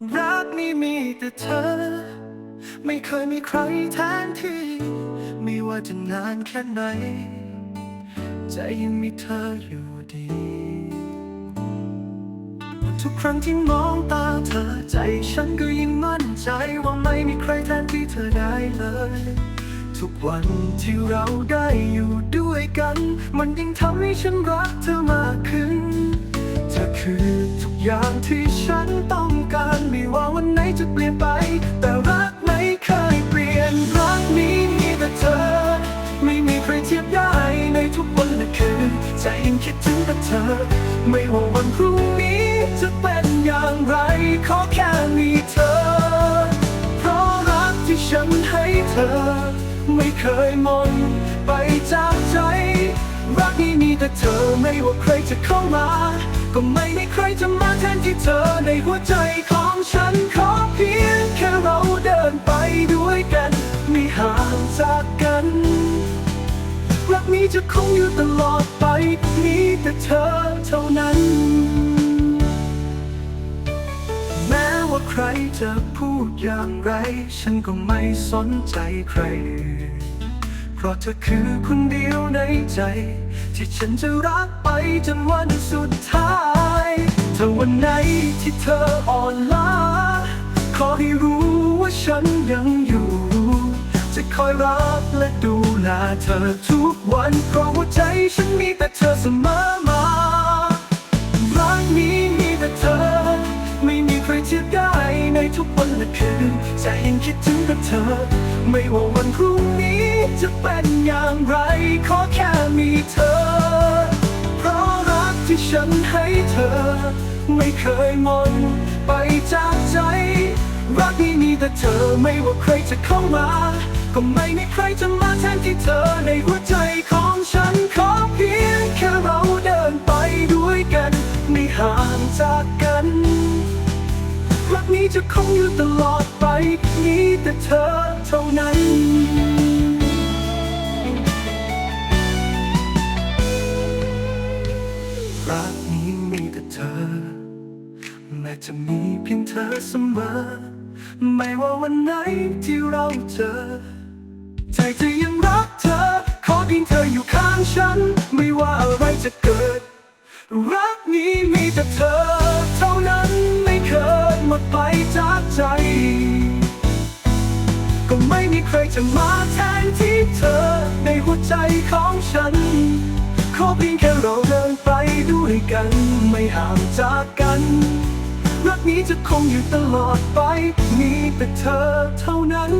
รักนี้มีแต่เธอ ไม่เคยมีใครแทนที่ไม่ว่าจะนานแค่ไหน ใจยังมีเธออยู่ดี ทุกครั้งที่มองตาเธอใจฉันก็ยิ่งมั่นใจว่าไม่มีใครแทนที่เธอได้เลย ทุกวันที่เราได้อยู่ด้วยกัน มันยิ่งทำให้ฉันรักเธอมากขึ้น ธอคือ ทุกอย่างที่ฉันต้องการไม่ว่าวันไหนจะเปลี่ยนไป แต่รักไม่เคยเปลี่ยนรักนี้มีแต่เธอ ไม่มีใครเทียบได้ในทุกวันและคืนใจยังคิดถึงแต่เธอ ไม่ว่าวันพรุ่งนี้จะเป็นอย่างไรขอแค่มีเธอ เพราะรักที่ฉันให้เธอ ไม่เคยมดไปจากใจ รักนี้มีแต่เธอไม่ว่าใครจะเข้ามา ก็ไม่มีใครจะมาแทนที่เธอในหัวใจของฉันขอเพียงแค่เราเดินไปด้วยกันไม่ห่างจากกัน รักนี้จะคงอยู่ตลอดไปมีแต่เธอเท่านั้น แม้ว่าใครจะพูดอย่างไร ฉันก็ไม่สนใจใคร เพราะเธอคือคนเดียวในใจ ที่ฉันจะรักไปจนวันสุดท้ายถ้าวันไหนที่เธออ่อนล้า ขอให้รู้ว่าฉันยังอยู่ จะคอยรักและดูแลเธอทุกวันเพราะหัวใจฉันมีแต่เธอเสมอมารักนี้มีแต่เธอ ไม่มีใครเทียบได้ในทุกวันและคืนใจยังคิดถึงแต่เธอ ไม่ว่าวันพรุ่งนี้ จะเป็นอย่างไร ขอแค่มีเธอ เพราะรักที่ฉันให้เธอ ไม่เคยมดไปจากใจ รักนี้มีแต่เธอไม่ว่าใครจะเข้ามา ก็ไม่มีใครจะมาแทนที่เธอในหัวใจของฉันขอเพียงแค่เราเดินไปด้วยกัน ไม่ห่างจากกันรักนี้จะคงอยู่ตลอดไปมีแต่เธอเท่านั้น รักนี้มีแต่เธอแม้จะมีเพียงเธอเสมอ ไม่ว่าวันไหนที่เราเจอ ใจจะยังรักเธอ ขอเพียงเธออยู่ข้างฉัน ไม่ว่าอะไรจะเกิด รักนี้มีแต่เธอ เท่านั้นไม่เคยหมดไปจากใจ ก็ไม่มีใครจะมาแทนที่เธอในหัวใจของฉัน ขอเพียงแค่เราเดินไปด้วยกัน ไม่ห่างจากกัน รักนี้จะคงอยู่ตลอดไป มีแต่เธอเท่านั้น